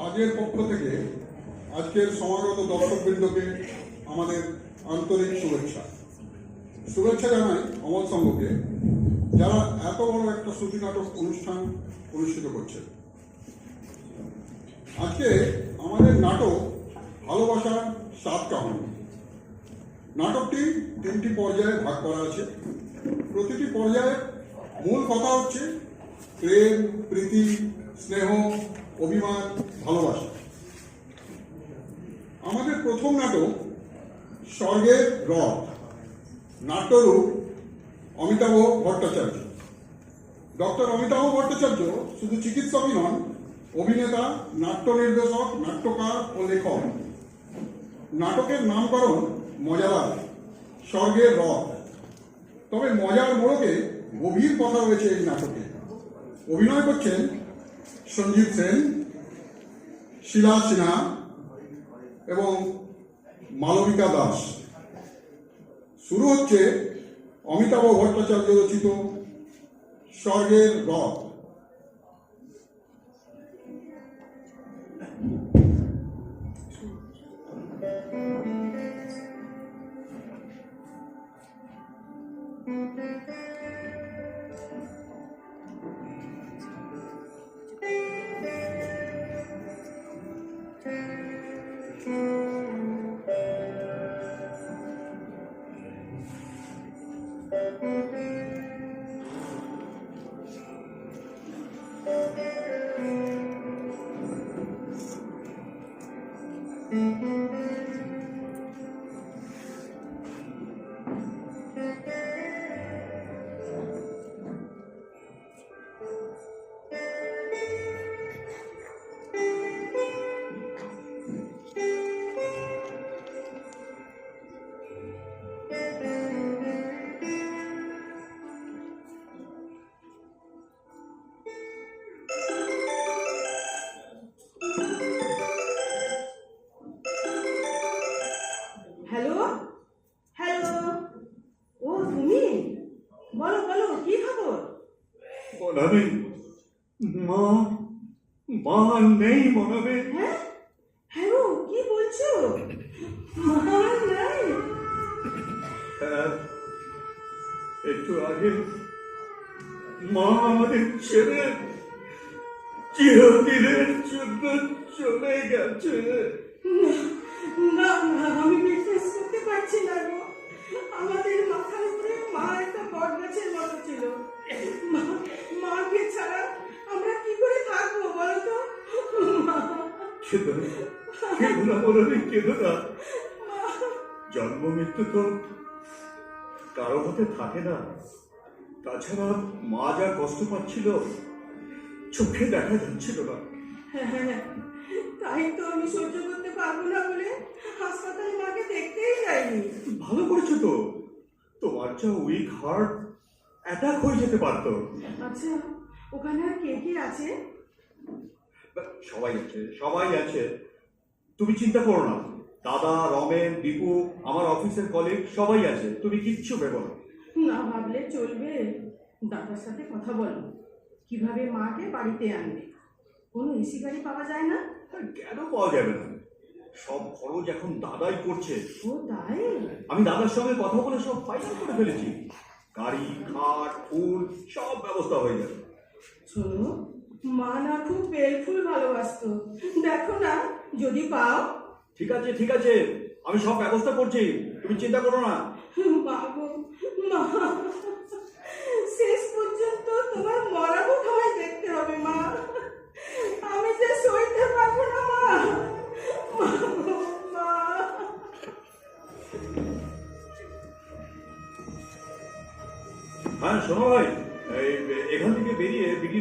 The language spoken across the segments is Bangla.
কাজের পক্ষ থেকে আজকের সমাগত দর্শকবৃন্দকে আমাদের আন্তরিক শুভেচ্ছা। শুভেচ্ছা জানাই অমল সংঘকে, যারা এত বড় একটা শ্রুতি নাটক অনুষ্ঠান অনুষ্ঠিত করছে আজকে আমাদের নাটক ভালোবাসার সাত কাহানি। নাটকটি তিনটি পর্যায়ে ভাগ করা আছে। প্রতিটি পর্যায়ে মূল কথা হচ্ছে প্রেম, প্রীতি, স্নেহ অভিমান, ভালোবাসা। আমাদের প্রথম নাটক স্বর্গের রথ। নাট্যরূপ অমিতাভ ভট্টাচার্য। ডক্টর অমিতাভ ভট্টাচার্য শুধু চিকিৎসকই নন, অভিনেতা, নাট্য নির্দেশক, নাট্যকার ও লেখক। নাটকের নামকরণ মজাদার, স্বর্গের রথ। তবে মজার মোড়কে গভীর কথা রয়েছে এই নাটকে। অভিনয় করছেন সঞ্জীব সেন শিলা সিনহা এবং মালবিকা দাস। শুরু হচ্ছে অমিতাভ ভট্টাচার্য রচিত স্বর্গের রথ। নেই মনাবে হ্যাঁ? হ্যালো কি বলছো? নাই। হ্যাঁ, একটু আগে মা আমাদের ছেড়ে চিরদিনের জন্য চলে গেছে। না না আমি বিশ্বাস করতে পারছি না গো। আমাদের মাথার উপরে মা একটা বট গাছের মতো ছিল। মা মাকে ছাড়া আমরা কি করে থাকব বলো তো? মা কেঁদো না, কেঁদো না কেঁদো না জন্ম মৃত্যু তো কারও হাতে থাকে না। তাছাড়া মা যা কষ্ট পাচ্ছিল চোখে দেখা যাচ্ছিল না। হ্যাঁ, তাই তো আমি সহ্য করতে পারব না বলে হাসপাতালে মাকে দেখতেই যাইনি। ভালো করেছ তো। তোমার যা উইক হার্ট অ্যাটাক হয়ে যেতে পারতো। আচ্ছা ওখানে আর কে কে আছে? সবাই আছে সবাই আছে। তুমি চিন্তা করো না। দাদা রমেন দীপু আমার অফিসের কলিগ সবাই আছে। তুমি কিচ্ছু ভেবো না। না ভাবলে চলবে। দাদার সাথে কথা বলো। কীভাবে মাকে বাড়িতে আনবে? কোনো এসি গাড়ি পাওয়া যায় না? কেন পাওয়া যাবে না? সব খরচ এখন দাদাই করছে। ও তাই? আমি দাদার সঙ্গে কথা বলে সব ফাইনাল করে ফেলেছি। গাড়ি খাট ফুল সব ব্যবস্থা হয়ে যাবে শোনো মা না খুব বেলফুল ভালোবাসত। দেখো না, যদি পাও। ঠিক আছে ঠিক আছে। আমি সব ব্যবস্থা করছি। তুমি চিন্তা করো না।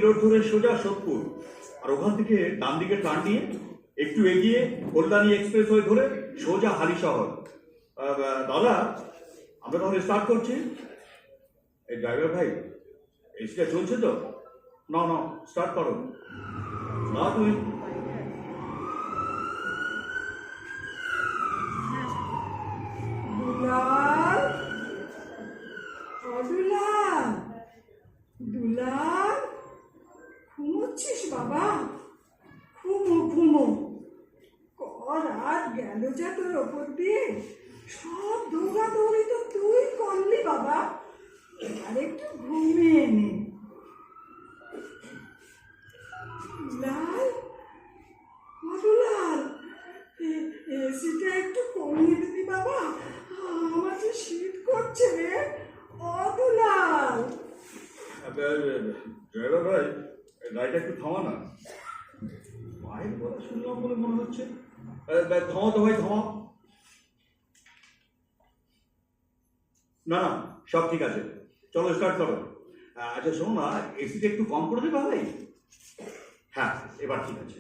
রোড ধরে সোজা সোদপুর। আর ওখান থেকে ডান দিকে টার্ন নিয়ে একটু এগিয়ে কল্যাণী এক্সপ্রেস হয়ে ধরে সোজা হালি শহর। দাদা, আমরা তাহলে স্টার্ট করছি। এই ড্রাইভার ভাই এসিটা চলছে তো? না না স্টার্ট করো। না তুমি দুলাল ও দুলাল দুলাল ঘুমোচ্ছিস বাবা, ঘুমো ঘুমো। গেল যা তোর ওপর দিয়ে। সব দৌড়াদৌড়ি তো তুই করলি বাবা। আর একটু ঘুমিয়ে নে। লাল মধুলাল এসিটা একটু কমিয়ে দিবি বাবা। আমার যে শীত করছে রে অদুলাল ভাই। গাড়িটা একটু থামা না। মায়ের কথা শুনলাম বলে মনে হচ্ছে। এ, তো ভাই থামাও। না না সব ঠিক আছে। চলো স্টার্ট করো। আচ্ছা শোনো না এসিটা একটু কম করে দেবে ভাই? হ্যাঁ এবার ঠিক আছে।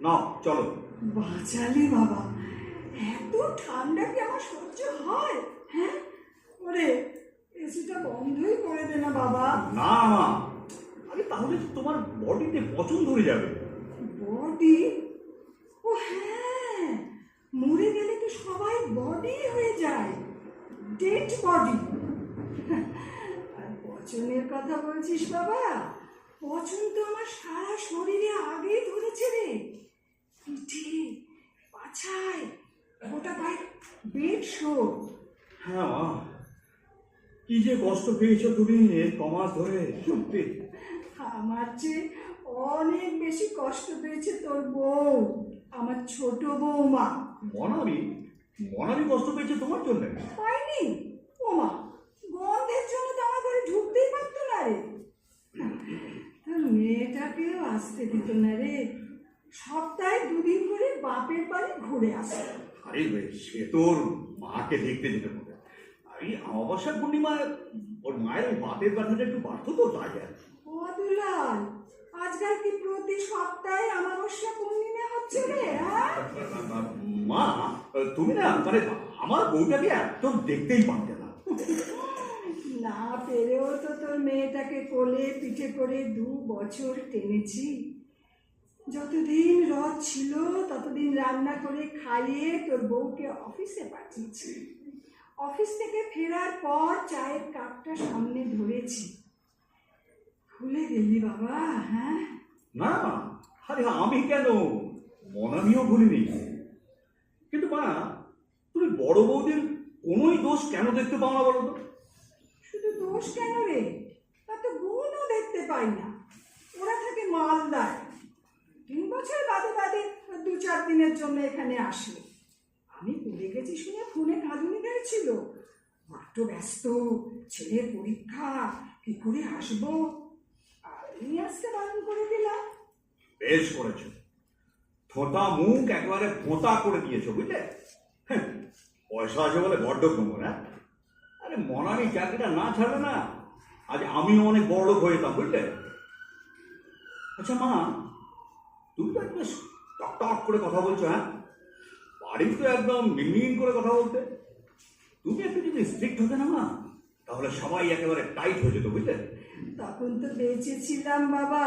নাও চলো। বাঁচালি বাবা এত ঠান্ডা কি আমার সহ্য হয়? হ্যাঁ? ওরে এসিটা বন্ধই করে দে না বাবা। না মা আরে তাহলে তো তোমার বডিতে পচন ধরে যাবে। বডি ও হ্যাঁ মরে গেলে তো সবাই বডি হয়ে যায়। ডেড বডি আর পচনের কথা বলছিস বাবা পচন তো আমার সারা শরীরে আগেই ধরেছে রে। পিঠে পাছায় গোটা পায়ে বেড শোর হ্যাঁ মা কি যে কষ্ট পেয়েছ তুমি কমাস ধরে সত্যি। আমার চেয়ে অনেক বেশি কষ্ট পেয়েছে তোর বউ আমার ছোট বৌমা মনামি মনামি কষ্ট পেয়েছে তোমার জন্য? পাইনি ওমা গন্ধের জন্য তো আমার ঘরে ঢুকতেই পারতো না রে। তোর মেয়েটাকেও আসতে দিত না রে। সপ্তাহে দুদিন করে বাপের বাড়ি ঘুরে আসে। আরে সে তোর মাকে দেখতে যেতে পারে আরে অমাবস্যা পূর্ণিমায় ওর মায়ের বাপের ব্যথাটা একটু বাড়তো তো তাই আর দুলাল আজকাল কি প্রতি সপ্তাহে অমাবস্যা পূর্ণিমা হচ্ছে রে হ্যাঁ? মা তুমি না মানে আমার বউটাকে একদম দেখতেই পারতে না। না পেরেও তো তোর মেয়েটাকে কোলে পিঠে করে দু বছর টেনেছি। যতদিন রথ ছিল ততদিন রান্না করে খাইয়ে তোর বউকে অফিসে পাঠিয়েছি। অফিস থেকে ফেরার পর চায়ের কাপটা সামনে ধরেছি। ভুলে গেলি বাবা হ্যাঁ? না আরে আমি কেন? মনামিও ভুলিনি। কিন্তু মা তুমি বড় বৌদির কোনোই দোষ কেন দেখতে পাও না বলো তো? শুধু দোষ কেন রে? তা তো গুণও দেখতে পাই না। ওরা থাকে মালদায়। তিন বছর বাদে বাদে দু চার দিনের জন্য এখানে আসে। আমি পড়ে গেছি শুনে ফোনে কাঁদুনি গেছিল বড্ড ব্যস্ত ছেলের পরীক্ষা কি করে আসব? নিয়ে আসতে করে দিলাম। বেশ করেছ। থোঁতা মুখ একেবারে ফোঁতা করে দিয়েছ বুঝলে? হ্যাঁ, পয়সা আছে বলে বড্ড কমো না আরে মনানি চাকরিটা না ছাড়বে না আজ আমিও অনেক বড় লোক হয়ে যেতাম বুঝলে? আচ্ছা মা তুমি তো একটু টক টক করে কথা বলছো হ্যাঁ? বাড়ির তো একদম মিনমিন করে কথা বলতে। তুমি একটু যদি স্ট্রিক্ট হতে না মা তাহলে সবাই একেবারে টাইট হয়ে যেত বুঝলে? তখন তো বেঁচে ছিলাম বাবা।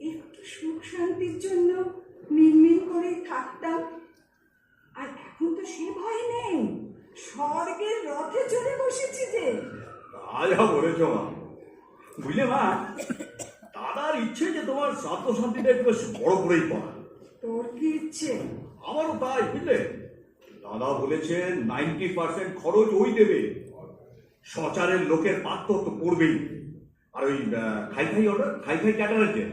একটু সুখ শান্তির জন্য মিনমিন করে থাকতাম। আর এখন তো সে ভয় নেই। স্বর্গের রথে চড়ে বসেছি যে। তা যা বলেছ মা। বুঝলে মা দাদার ইচ্ছে যে তোমার স্বার্থ শান্তিটা একটু বেশ বড় করেই করা তোর কি ইচ্ছে? আমারও তাই বুঝলে? দাদা বলেছে নাইনটি পার্সেন্ট খরচ ওই দেবে। সচারের লোকের পাত্র তো পড়বেই। আর ওই খাই খাই অর্ডার খাই খাই ক্যাটারারকে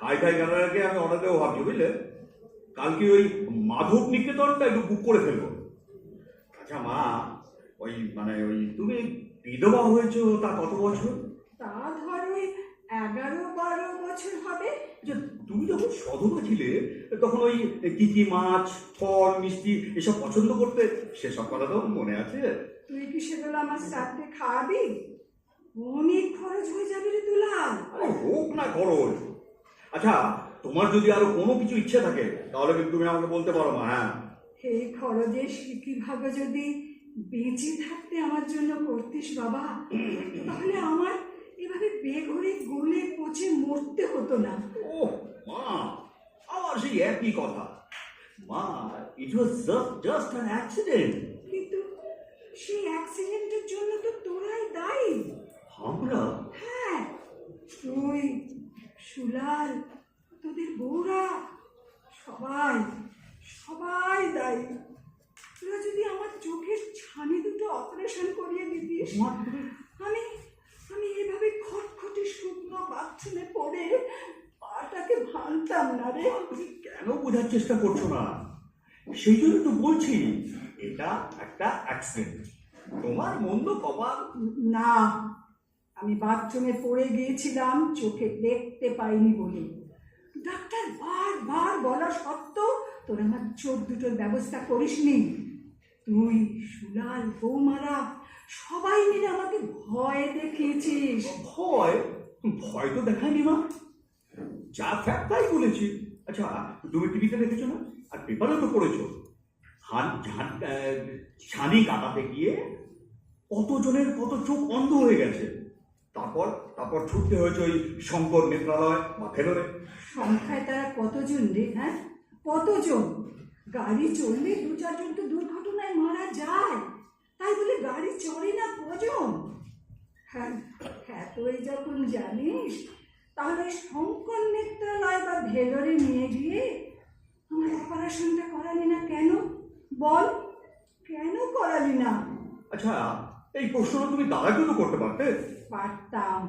খাই খাই ক্যাটারারকে আমি অর্ডার দেবো ভাবছি বুঝলে? কালকে ওই মাধব নিকেতনটা একটু বুক করে ফেলব। আচ্ছা মা ওই মানে ওই তুমি বিধবা হয়েছো তা কত বছর? তা ধর এগারো বারো বছর হবে। যে তুমি যখন সধবা ছিলে তখন ওই কি কি মাছ ফল মিষ্টি এসব পছন্দ করতে? সেসব কথা তো মনে আছে। তুই কি সেগুলো আমার সাথে খাওয়াবি? অনেক খরচ হয়ে যাবে রে দুলাল। আরে হোক না খরচ। আচ্ছা তোমার যদি আরও কোনো কিছু ইচ্ছে থাকে তাহলে কিন্তু তুমি আমাকে বলতে পারো মা হ্যাঁ। এই খরচে কীভাবে যদি বেঁচে থাকতে আমার জন্য করতিস বাবা তাহলে আমার এভাবে বেঘরে গলে পচে মরতে হতো না। ও মা আবার সেই একই কথা। মা it was just just an accident কিন্তু সেই অ্যাক্সিডেন্টের জন্য তো তোরাই দায়ী। আমরা? হ্যাঁ তুই সুলাল তোদের বউরা সবাই সবাই দায়ী। তোরা যদি আমার চোখের ছানি দুটো অপারেশন করিয়ে দিতিস আমি আমি এভাবে খটখটে শুকনো বাথরুমে পড়ে পাটাকে ভাঙতাম না রে। তুমি কেন বোঝার চেষ্টা করছ না? সেই জন্য তো বলছি এটা একটা অ্যাক্সিডেন্ট তোমার মন্দ কপাল না আমি বাথরুমে পড়ে গিয়েছিলাম, চোখে দেখতে পাইনি বলে। ডাক্তার বারবার বলা সত্ত্বেও তোর আমার চোখ দুটোর ব্যবস্থা করিসনি। তুই সুলাল বৌমারা সবাই মিলে আমাকে ভয় দেখিয়েছিস। ভয়? ভয় তো দেখায়নি মা। যা ফ্যাক্ট তাই বলেছি। আচ্ছা তুমি টিভিতে দেখেছ না? আর পেপারে তো পড়েছো। ছানি কাটাতে গিয়ে কতজনের কত চোখ অন্ধ হয়ে গেছে? তারপর তারপর ছুটতে হয়েছে ওই শঙ্কর নেত্রালয় বা ফেরোরে সংখ্যায় তারা কতজন রে হ্যাঁ? কতজন? গাড়ি চললে দু চারজন তো দুর্ঘটনায় মারা যায়। তাই বলে গাড়ি চড়ে না কজন? হ্যাঁ হ্যাঁ তুই যখন জানিস তাহলে শঙ্কর নেত্রালয় বা ভেলোরে নিয়ে গিয়ে আমার অপারেশনটা করালি না কেন? বল কেন করালি না? আচ্ছা এই প্রশ্নটা তুমি দাদাকে তো করতে পারতে। পারতাম।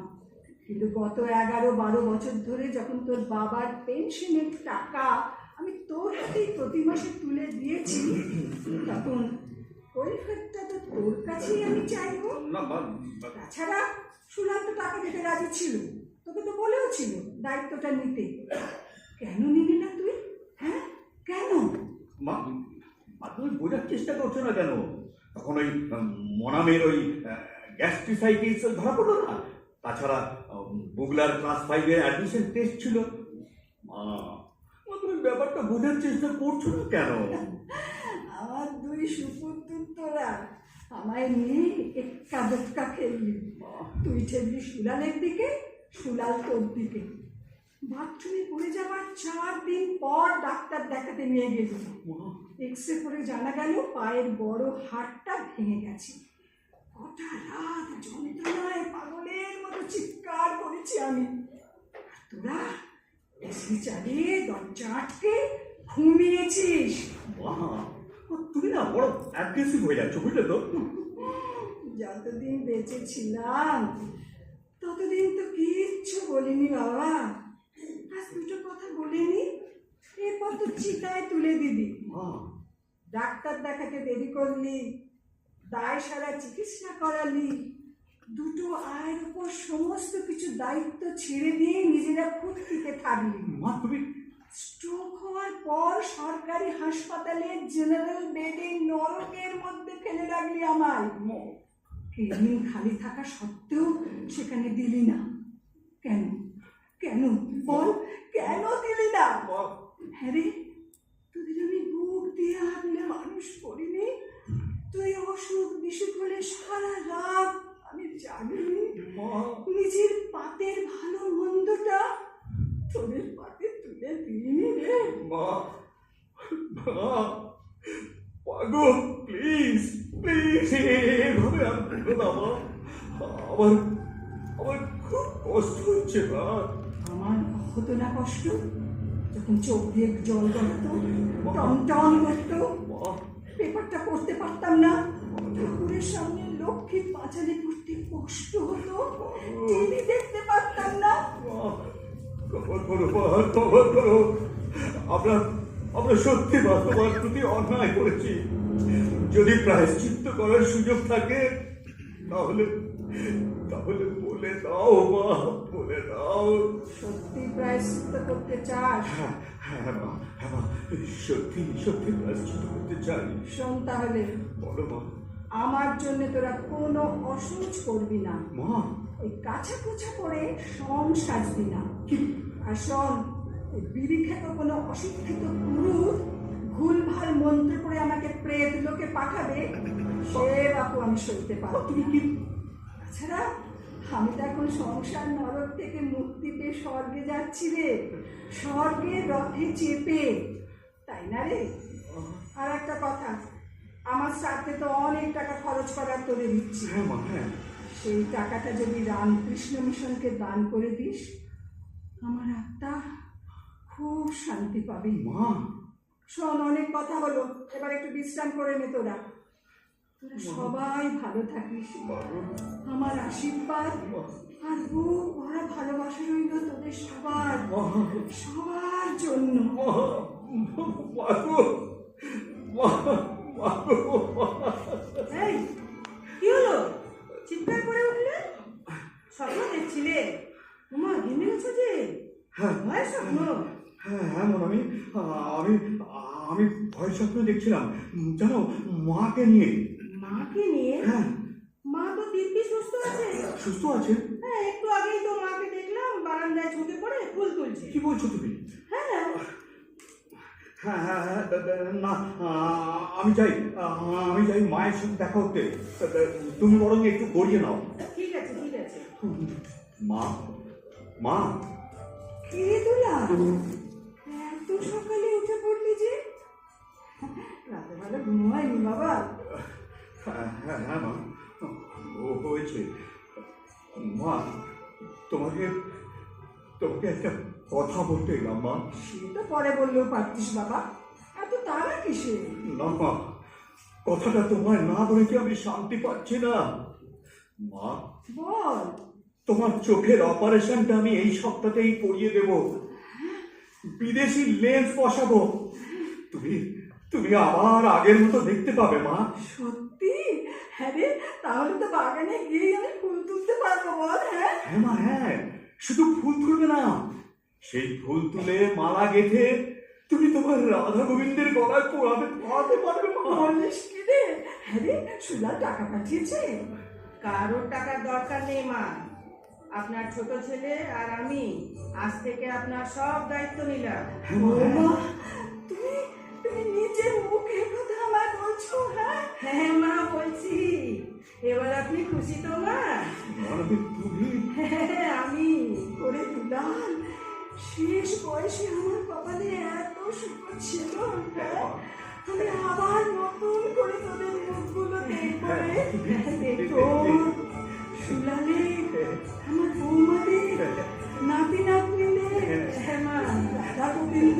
কিন্তু গত এগারো বারো বছর ধরে যখন তোর বাবার পেনশনের টাকা আমি তোর হাতেই প্রতি মাসে তুলে দিয়েছি তখন কৈফতটা তো তোর কাছেই আমি চাইব। তাছাড়া সুলান্ত টাকা দিতে রাজি ছিল। তোকে তো বলেও ছিল দায়িত্বটা নিতে। কেন নিবি না তুই? হ্যাঁ? কেন? মা তুমি বোঝার চেষ্টা করছ না কেন? তখন ওই মনামের ওই গ্যাস্ট্রিসাইটিস ধরা পড়ল না? তাছাড়া বুগলার ক্লাস ফাইভে অ্যাডমিশন টেস্ট ছিল। মা তুমি ব্যাপারটা বোঝার চেষ্টা করছ না কেন? আমার দুই সুপুত্র তোরা আমায় নিয়ে এক্কা দোক্কা খেললি তুই ঠেললি সুলালের দিকে সুলাল তোর দিকে। বাথরুমে পড়ে যাবার চার দিন পর ডাক্তার দেখাতে নিয়ে গেলি। এক্স রে করে জানা গেল পায়ের বড় হাড়টা ভেঙে গেছে। গোটা রাত যন্ত্রণায় পাগলের মতো চিৎকার করেছি আমি। তোরা এসি চালিয়ে দরজা আটকে ঘুমিয়েছিস। তুমি না বড় অ্যাগ্রেসিভ হয়ে যাচ্ছ বুঝলে তো? যতদিন বেঁচে ছিলাম ততদিন তো কিচ্ছু বলিনি বাবা। আজ দুটো কথা বলিনি এরপর তো চিতায় তুলে দিবি। ডাক্তার দেখাতে দেরি করলি দায় সারা চিকিৎসা করালি। দুটো আয়ের উপর সমস্ত কিছু দায়িত্ব ছেড়ে দিয়ে নিজেরা ফুর্তিতে থাকলি। মা তুমি স্ট্রোক হওয়ার পর সরকারি হাসপাতালের জেনারেল বেডে নরকের মধ্যে ফেলে রাখলি আমায়। কেবিন খালি থাকা সত্ত্বেও সেখানে দিলি না। কেন? কেন? বল কেন দিলি না? হ্যাঁ রে তোদের আমি বুক দিয়ে হাঁটলে মানুষ করিনি? তুই অসুখ বিসুখ হলে সারা রাত আমি জাগিনি মা। নিজের পাতের ভালো মন্দটা তোদের পাতে তুলে দিইনি রে। মা পাগো প্লিজ প্লিজ এভাবে আর বলো না মা আমার আমার খুব কষ্ট হচ্ছে মা। আমার হতো না কষ্ট? যখন চোখ দিয়ে জল গড়াতো টন টন করতো মা পেপারটা পড়তে পারতাম না। ঠাকুরের সামনে লক্ষ্মী পাঁচালি পড়তে কষ্ট হতো। টিভি দেখতে পারতাম না। খবর করো খবর করো আমরা আমরা সত্যি তোমার প্রতি অন্যায় করেছি। যদি প্রায়শ্চিত্ত করার সুযোগ থাকে তাহলে তাহলে বলে দাও মা বলে দাও। সত্যি প্রায়শ্চিত্ত করতে চাস? হ্যাঁ মা হ্যাঁ মা। সত্যি সত্যি প্রায়শ্চিত্ত করতে চাই। শোন তাহলে। বলো মা। আমার জন্য তোরা কোনো অসুচ করবি না। মা। এই কাছা কুচা করে সম সাজবি না। আর শোন বিড়ি খেত কোনো অশিক্ষিত পুরুষ ভুলভাল মন্ত্র করে আমাকে প্রেত লোকে পাঠাবে সে বাপু আমি সইতে পারব তুমি কি? তাছাড়া আমি তো এখন সংসার নরক থেকে মুক্তি পেয়ে স্বর্গে যাচ্ছি রে। স্বর্গে রথে চেপে। তাই না রে? আর একটা কথা আমার সাথে তো অনেক টাকা খরচ করার তোরে দিচ্ছি। হ্যাঁ হ্যাঁ। সেই টাকাটা যদি রামকৃষ্ণ মিশনকে দান করে দিস আমার আত্মা খুব শান্তি পাবে। মা। শোন অনেক কথা হলো। এবার একটু বিশ্রাম করে নে তোরা। তোরা সবাই ভালো থাকিস আমার আশীর্বাদ। আর বুক ভরা ভালোবাসা রইল তোদের সবার। সবার জন্য। এই কি হলো? চিৎকার করে উঠলে? স্বপ্ন দেখছিলে? উমা ঘেমে গেছো যে? হ্যাঁ। ভয় স্বপ্ন? হ্যাঁ হ্যাঁ মন আমি আমি আমি ভয় স্বপ্ন দেখছিলাম। জানো মাকে নিয়ে। মাকে নিয়ে? হ্যাঁ। মা তো দিব্যি সুস্থ আছে। সুস্থ আছে? হ্যাঁ একটু আগেই তো মাকে দেখলাম বারান্দায় ঝুঁকে পড়ে ফুল তুলছে। কি বলছো তুমি? হ্যাঁ। হ্যাঁ হ্যাঁ হ্যাঁ না আমি যাই আমি যাই মায়ের সাথে দেখা করতে। তুমি বরং একটু গড়িয়ে নাও। ঠিক আছে ঠিক আছে। মা মা। কে তোলা? এত সকালে উঠে পড়লি যে? রাতে ভালো ঘুম হয়নি বাবা। হ্যাঁ হ্যাঁ হ্যাঁ মা। ও হয়েছে। মা তোমাকে তোমাকে একটা কথা বলতে এলাম মা। তো পরে বললেও পারতিস বাবা। এত তারা কিসে না মা কথাটা তোমায় না বলে কি আমি শান্তি পাচ্ছি না? মা বল। তোমার চোখের অপারেশনটা আমি এই সপ্তাহতেই করিয়ে দেব। বিদেশি লেন্স বসাবো। তুমি তুমি আবার আগের মতো দেখতে পাবে মা। সত্যি? হ্যাঁ রে তাহলে তো বাগানে গিয়ে আমি ফুল তুলতে পারব বল হ্যাঁ? হ্যাঁ মা হ্যাঁ। শুধু ফুল তুলবে না সেই ফুল তুলে মালা গেঁথে তুমি তোমার রাধা গোবিন্দের গলায় পড়াতে পড়াতে পারবে মা। বলিস কি রে? হ্যাঁ সুলা টাকা পাঠিয়েছে? কারোর টাকার দরকার নেই মা। আপনার ছোট ছেলে আর আমি আজ থেকে আপনার সব দায়িত্ব নিলাম। হ্যাঁ হ্যাঁ। তুমি তুমি হ্যাঁ? হ্যাঁ মা বলছি। এবার আপনি খুশি তো মা? হ্যাঁ আমি করে দিলাম। শেষ বয়সে আমার কপালে এত সুখ ছিল হ্যাঁ? আমি আবার নতুন করে তোদের মুখগুলো দেখব সুলালে আমার বৌমাদের নাতি নাতনিদের হ্যাঁ মা রাধা গোবিন্দ